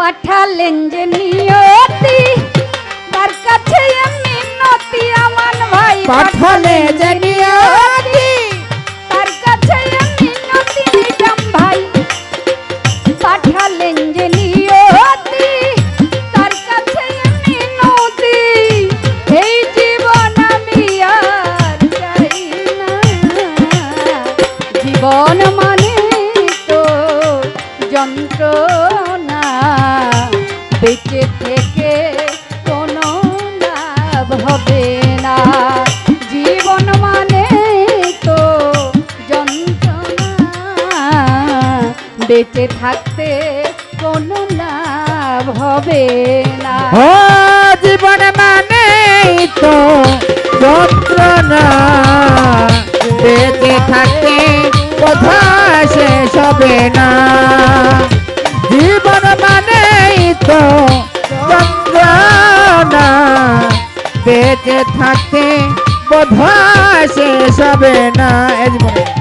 পাঠালেন যে নিয়তি তার কাছে মিনতি আমার ভাই পাঠালে যে নিয়তি। বেঁচে থাকতে কোনো লাভ হবে না। জীবন মানে তো যন্ত্রণা। বেঁচে থাকতে কোথা শেষ হবে না। জীবন মানে তো যন্ত্রণা। বেঁচে থাকতে বোধা শেষ হবে না। জীবনে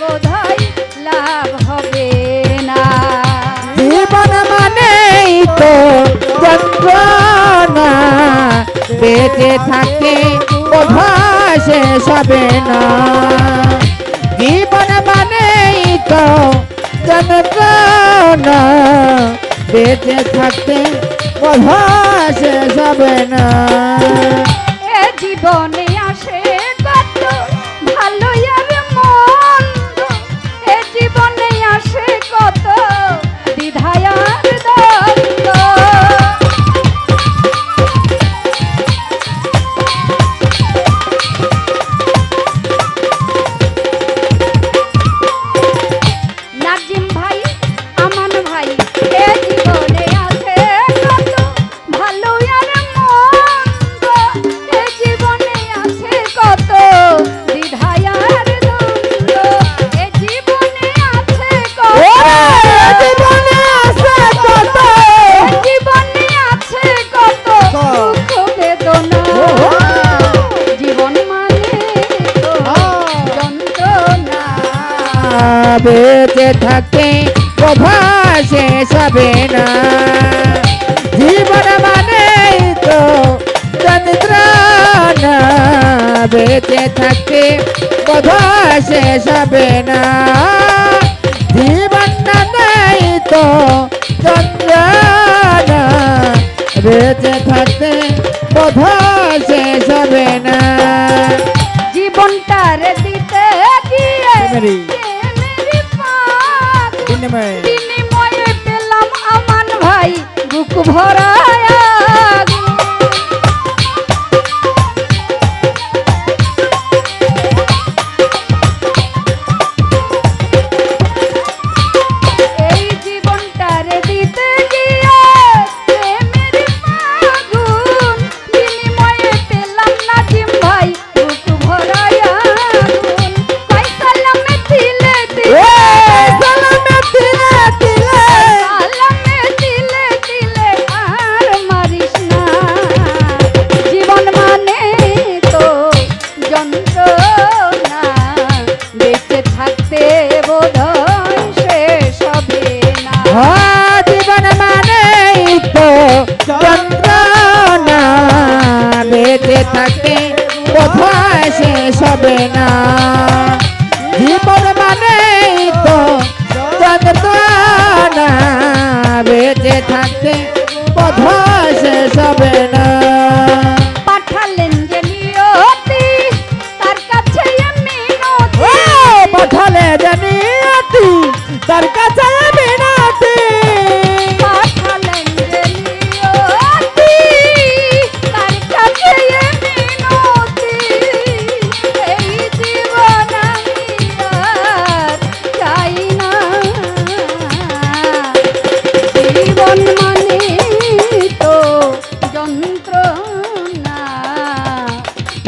বোধহয় লাভ হবে না। জীবন মানেই তো যন্ত্রণা। বেঁচে থাকতে বোধা শেষ হবে না। জীবন মানেই তো যন্ত্রণা। বেঁচে থাকতে বোধা শেষ হবে না। বেঁচে থাকতে প্রভা শেষ হবে না। জীবন মানে তো যন্ত্রণা বেঁচে থাকতে প্রভা শেষ হবে না। জীবন নাই তো যন্ত্রণা বেঁচে থাকতে প্রভা শেষ হবে না। জীবনটার দিতে গিয়ে Vambora! বেঁচে থাকে কোথায় শেষ হবে না। জীবন মানে তো যন্ত্রণা বেঁচে থাকতে কোথায় শেষ হবে না। পাঠালেন যে তার কাছে পাঠালে তার কাছে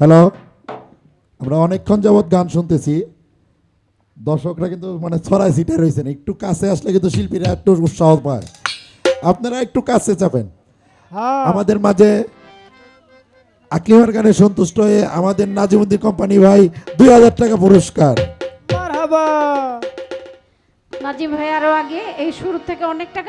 হ্যালো? আমরা অনেকক্ষণ যাবৎ গান শুনতেছি। দর্শকরা কিন্তু মানে ছড়াই সিটে রয়েছেন। একটু কাছে আসলে কিন্তু শিল্পীরা একটু উৎসাহ পায়। আপনারা একটু কাছে চাপেন। হ্যাঁ। আমাদের মাঝে আকিমার গানে সন্তুষ্ট হয়ে আমাদের নাজিমুদ্দিন কোম্পানি ভাই দুই হাজার টাকা পুরস্কার। নাজিম ভাই আরও আগে এই শুরু থেকে অনেক টাকা